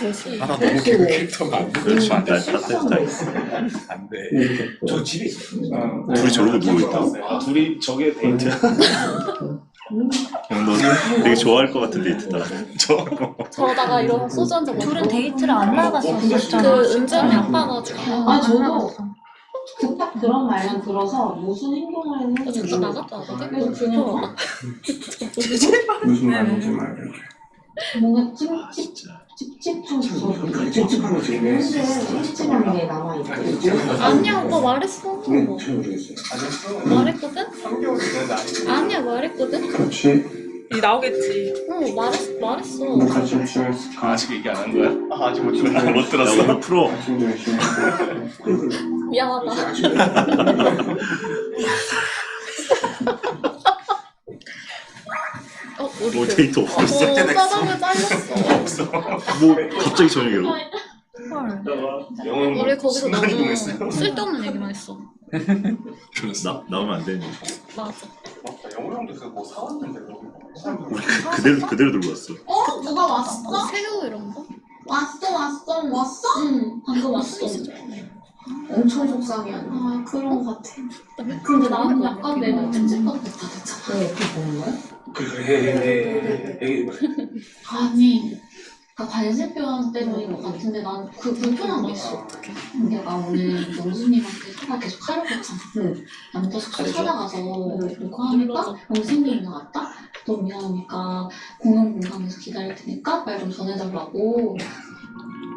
셋이. 하나 너무 개그 캐릭터 만들면 그렇지. 안나 돼. 안. 이렇게 저 집에 있어요. 어. 둘이 저러고 누워있다. 아, 둘이 저게 데이트야. 형, 너 되게 좋아할 것 같은 데이트다. 저 저러다가 이런 소주 한잔 먹고. 둘은 데이트를 안 어, 나갔었잖아. 그 은전이 아빠가지고. 아 저도 그딱 그런 말만 들어서 무슨 행동을 나 했는지 진짜 나갔다 와거든? 그래서 그냥 무슨 말인지 말이야. 뭔가 찝찝 진짜. 찝찝한 찝찝한 거 지금 해. 찝찝한 게 남아있고 아니야, 오빠 말했어. 네, 잘 모르겠어요. 말했거든? 3개월이 됐는데 아직 아니야, 말했거든? 그렇지. 이 나오겠지. 응, 말했, 말했어. 뭐 같이 찝찝했을까? 아직 얘기 안 한 거야? 아, 아직 못 들었어. 못 들었어. 오늘 프로. 열심히. 미안하다. 어, 우리 뭐 그- 데이트 어, 없었어? 짜장면 잘렸어. 뭐 갑자기 저녁에 헐. 우리 거기서 순간 너무 이동했어요. 쓸데없는 얘기만 했어. 나 나오면 안 되는. 맞아. 맞다. 영어 형도 그뭐 사왔는데 그거. 우리 그대로 그대로 들고 왔어. 어? 누가 왔어? 새우 이런 거? 왔어 왔어 왔어? 응, 방금 왔어. 엄청 속상해 아, 그런 거 같아. 근데 나는 약간 내가 찝찝한 것 같아 왜 이렇게 보는 거야? 그래. 아니 그 관세표현 때문인 것 같은데 난 그 불편한 게 있어 내가 오늘 영수님한테 사과 계속 하려고 했잖아 남자 숙소 찾아가서 이거 하니까 영수님이 나왔다? 너무 미안하니까 공용 공간에서 기다릴 테니까 말 좀 전해달라고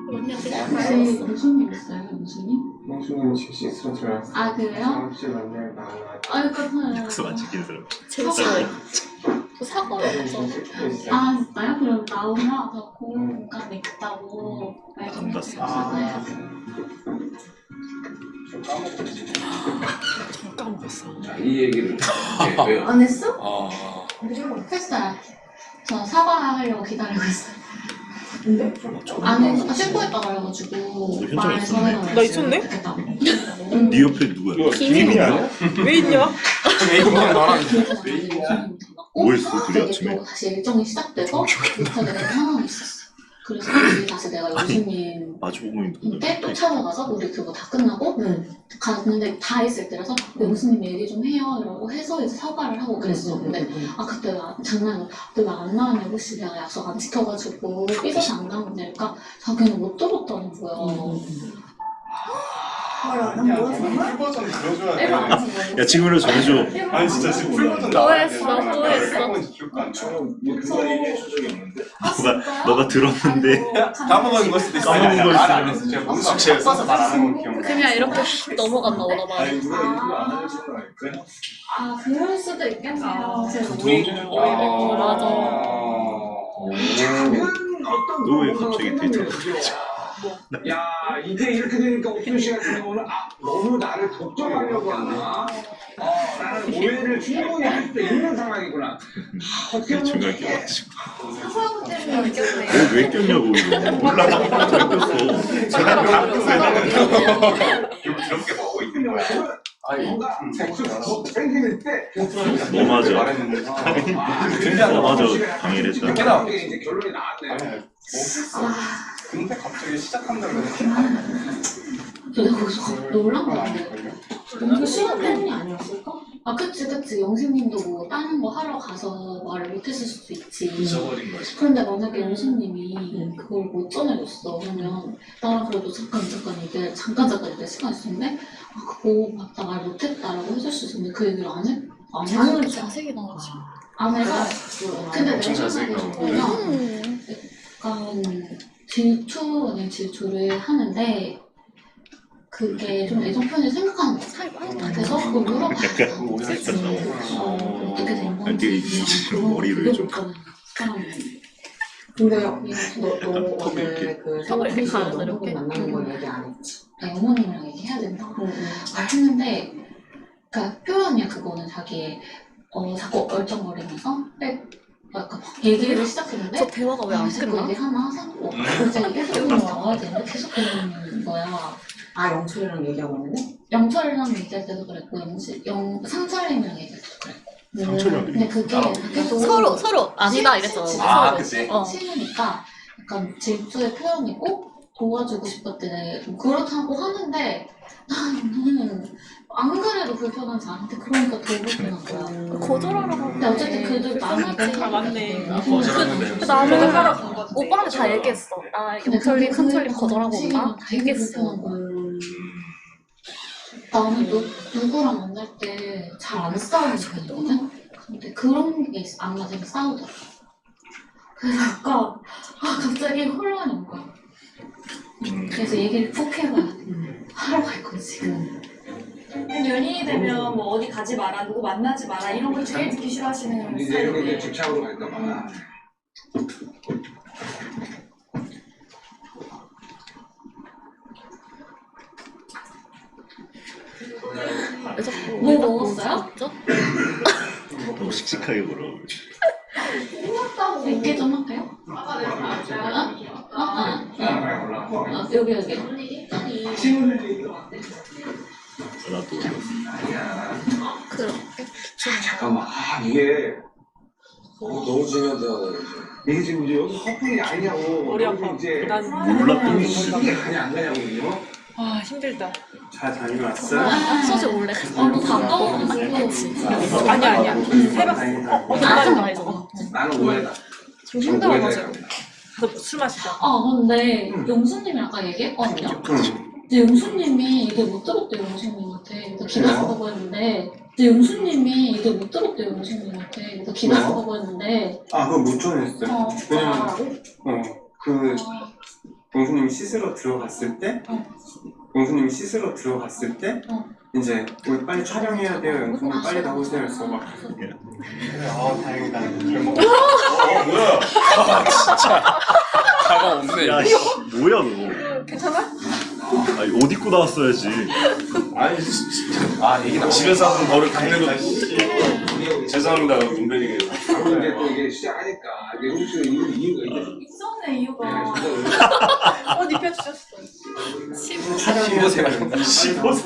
언니가 혹시 그냥 말했어. 영수님 있어요 영수님? 영수님은 제 시스터랑 아 그래요? 다음주에 만날 날 아유 약속 안 지키는 사람. 제 일그 사과 맞아. 아 진짜요? 그럼 나오면 저 공용 공간에 있다고 말좀안 봤어. 전해달라고 좀 까먹었지. 까먹었어. 이 얘기를 네, 왜요? 안 했어? 아, 했어요 저 사과하려고 기다리고 있어요 근데 아니 아, 씻고 있다 그래가지고 현장에 말 있었네. 전해달라고 나 있었네? 네 옆에 누구야? 김이 아니야? 왜 있냐? 이거만 말하는 뭐 했어, 둘이 아침에? 또 다시 일정이 시작돼서 된 상황이 있었어. 그래서 다시, 내가 영수님 마주보고 있는 때또 찾아가서 우리 그거 다 끝나고 갔는데 다 있을 때라서 영수님 얘기 좀 해요 이러고 해서 이제 사과를 하고 그랬어. 근데 아 그때 왜 안- 장난 왜안 나왔냐고 혹시 내가 약속 안 지켜가지고 삐져서 안 나온 데니까 자기는 못 들었다는 거야. 풀 버전 들어줘야 돼. 야 지금이라도 전해줘. 아니 진짜 지금 풀 버전 뭐 나와야 했어? 돼. 뭐 했어? 뭔지 기억도 안 나. 뭐 그거 얘기해 준 적이 없는데. 너가 너가 들었는데 까먹은 걸 수도 있어. 까먹은 걸 말안 했어. 제가 무슨 죄 써서 말 안한거 기억나. 그냥 이렇게 휙 넘어갔나 보다 봐. 아니 누가 이거 안 알려주는 거 아닐까? 아 그럴 수도 있겠네요. 제가 둘이 어, 맞아. 너왜 갑자기 데이트를 야 이게 이렇게 되니까 옥순 씨 같은 경우는 아 너무 나를 걱정하려고 하나 어 나는 오해를 충분히 할 수 있는 상황이구나 아, 어떻게 보면 게 맞지. 사과하고 때문에 느꼈네. 왜 꼈냐고 이거. 몰라. 왜 꼈어? 사과하고 이렇게 먹고 있는 거야. 아니 뭔가 생기는 때너 맞아. 말했는데. 너 맞아. 방해를 했다. 이렇게 나와. 이게 이제 결론이 나왔네 근데 갑자기 시작한다고 내가 거기서 놀란 거 같아. 너무 시간 때문이 아니었을까? 아 그치 그치 영수님도 뭐 다른 거 하러 가서 말을 못했을 수도 있지. 잊어버린 거지. 그런데 만약에 영수님이 그걸 못 전해줬어 그러면 나랑 그래도 잠깐 잠깐 이게 잠깐 잠깐 이게 시간 있었는데 아 그거 맞다 말 못했다라고 해줄 수 있었는데 그 얘기를 안 해? 안 해줬지. 자세히 나오지. 안 해서 근데 내 생각에. 보면 음. 약간 질투 아닌 질투를 하는데 그게 좀 애정 표현을 생각하는 많이 나. 그래서 그걸 물어봐야 돼. 약간 오해 살짝 나오고. 어, 어떻게 된 건지. 그런 머리를 그게 좀-. 근데 예. 너, 너 약간 오늘 그 생각해서 가르쳐, 너무. 만나는 건 얘기 안 했지? 네, 어머님이랑 얘기해야 된다. 응, 말했는데, 그러니까 표현이야 그거는 자기의 어 자꾸 얼쩡거리면서 얘기를 시작했는데 저 대화가 왜안 자꾸 끝나? 얘기하나 하고 이제 계속 나와야 되는데 계속 그러는 거야. 아 영철이랑 얘기하고 있는데? 영철이랑 얘기할 때도 그랬고 영지, 영 상철님이랑 얘기할 때도 그랬고. 상처를 근데 그게 계속 서로 서로 아니다. 우리 아, 서로. 그치. 어. 친구니까 약간 질투의 표현이고 도와주고 때좀 그렇다고 하는데 나는 안 그래도 불편하지 않은데 그러니까 더 불편한 거야. 거절하라고 근데 어쨌든 그들 나한테 아, 맞네. 그 나는 오빠한테 다 얘기했어. 나 영철님, 한철님 거절하고 온다. 다 얘기했어. 나는 누, 누구랑 만날 때 잘 안 싸우는 편이거든? 근데 그런 게 있어. 안 맞으면 싸우더라. 그래서 약간, 아, 갑자기 혼란이 온 거야. 그래서 얘기를 푹 해봐야 돼. 하러 갈 거지, 지금. 연인이 되면 뭐 어디 가지 마라, 누구 만나지 마라 이런 걸 제일 듣기 싫어하시는 이제 이런 게 스타일인데 집착으로 갈까 봐. 왜 자꾸 뭐 먹었어요? 너무 씩씩하게 물어. 몇개 좀 할까요? 어? 어? 어? 어, 여기, 여기. 잠깐만, 아, 이게 너무 중요한 대화다 이제. 이게 지금 이제 여기 커플이 아니냐고. 머리 여기 아파. 이제 난 몰랐던 이게 이게 가냐 안 가냐고요. 아 힘들다. 잘 다녀왔어? 소주 원래 어, 너 가까운 거 그렇지. 아니야 아니야. 해봤어. 어, 날은 안 해서. 나는 오해다. 좀전 힘들어가지고. 오해다. 가서 술 마시자. 아, 근데 용수님이 아까 얘기했거든요? 근데 용수님이 이거 못 들었대요, 용수님한테. 그래서 기다렸다고 했는데, 근데 용수님이 이거 못 들었대요, 용수님한테. 그래서 기다렸다고 했는데, 아 그거 못 전했어요. 어, 왜냐면 말하라고? 어그 용수님이 씻으러 들어갔을 때 어. 용수님이 씻으러 들어갔을 때 어. 이제 우리 빨리 촬영해야 돼요. 용수님 빨리 나오세요. 그래서 막아 다행이다. 잘 먹었어. 어 뭐야? 가가 없네. 야 씨, 뭐야 너? 괜찮아? 아니 옷 입고 나왔어야지. 아니. 아 얘기 나. 집에서 하는 버릇 닦는 거. 죄송합니다. 바로 이제 또 이게 시작하니까 이게 이유 이유가 있네. 있었네 이유가 옷 입혀주셨어. 촬영해야 돼요. 15세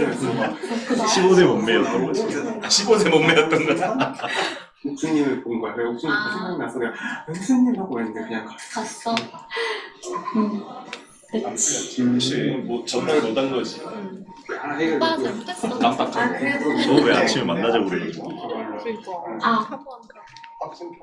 15세 몸매였던 거지. 15세 몸매였던 거야. 옥수님을 본 거야. 옥수님 아. 생각나서 내가 옥수님 하고 했는데 그냥 갔어. 응. 그치. 뭐 전날 못한 거지. 해결. 오빠 잘못했어. 아 깜빡하고. 그래도 너왜 아침에 만나자고 그래? 그러니까. 아,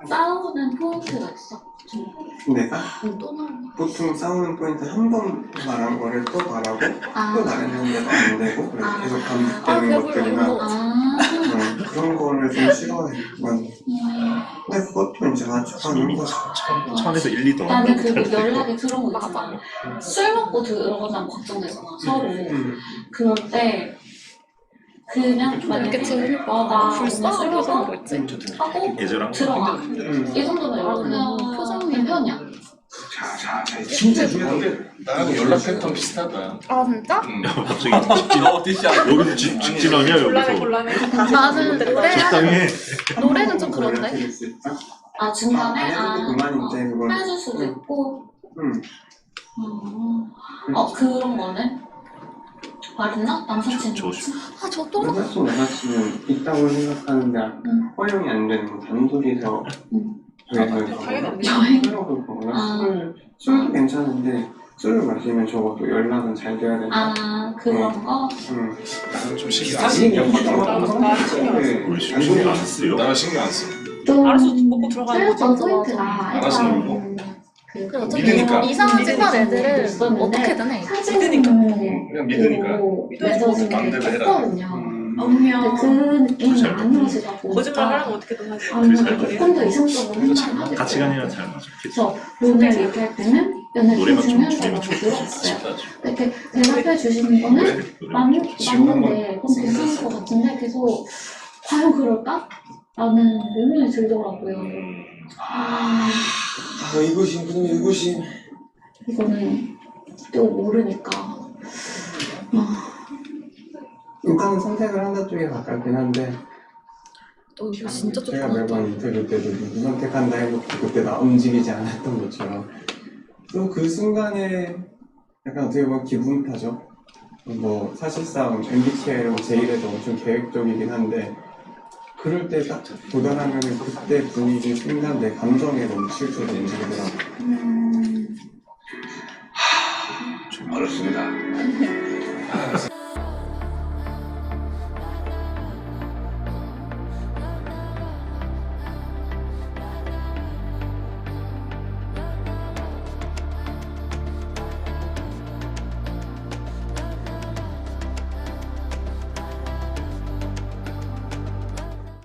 싸우는 포인트가 있어. 좀, 내가 음, 또 나오네. 보통 싸우는 포인트 한 번 말한 거를 또 말하고 아, 또 말했는데도 안 되고 그래서 아. 계속 아, 반복되는 배불러. 것들이나. 아, 어, 그런 거를 좀 싫어해. 난. 음. 근데 그것도 이제 맞춰가는 거지. 천에서 1, 2더 나는. 그 연락에 그런 거 있잖아. 술 먹고 들어가면 걱정되잖아, 서로. 음. 그럴 때, 그냥 만약에 이렇게 지금 어, 나 오늘 술 불쌍하게? 하고 거. 들어가. 음. 이 정도면 그냥 표정이 편이야. 자, 자, 자, 진짜 중요한 게 나하고 연락 패턴 비슷하다. 아 진짜? 응. 갑자기 너 어디야? 여기서 집 직진하냐 곤란해 여기서. 곤란해. 나는 노래 적당해. 노래는 좀 그런데. 있다? 아, 중간에? 안 아, 그만인데 그걸. 어, 해줄 수도 있고. 음. 음. 어, 그런 거는? 말했나? 남사친 조슈. 아저 또 여자친은 있다고 생각하는데 응. 허용이 안 되는 거 단둘이서 당연히 안 돼. 여행? 술을 먹거나 아. 술 술도 괜찮은데 술을 마시면 적어도 연락은 잘 돼야 된다. 아, 그런 거? 음. 나는 좀 신경 다안 써. 신경 나 신경 안 써. 우리 신경 안 쓰요. 나는 신경 안 써. 좀 알아서 먹고 들어가는 거지. 새로운 포인트가 알아서 일단 그 어차피 믿으니까. 이상한 짓 한 애들은 있었는데 어떻게든 해. 사진을 그냥 믿으니까. 게 마음대로 해라. 음. 분명 근데 그 느낌이 잘안 이루어지다 보니까 거짓말 하려면 어떻게든 하지. 아니면 잘 조금 더 이성적으로 생각을 하게 가치관이랑 돼요. 잘 맞아. 그래서 오늘 얘기할 때는 연애 노래만 좀 중요한 줄이면 좋겠어. 들었어요. 쉽다. 이렇게 대답해 주시는 거는 맞. 지금 한번 맞는데 그건 괜찮을 것 같은데 계속 과연 그럴까? 라는 의문이 들더라고요. 아, 아 이곳이 그럼 이곳이 이거는 또 모르니까. 아, 일단은 선택을 한다 쪽에 가깝긴 한데. 너 이거 진짜 제가 조금 매번 인터뷰 때도 누구 선택한다 해놓고 그때 나 움직이지 않았던 것처럼. 또 그 순간에 약간 어떻게 보면 기분 탓죠. 뭐 사실상 MBTI라고 제 일에도 엄청 계획적이긴 한데 그럴 때 딱 도달하면 그때 분위기 순간 내 감정에 넘칠 줄로 움직이더라고 음, 어렵습니다.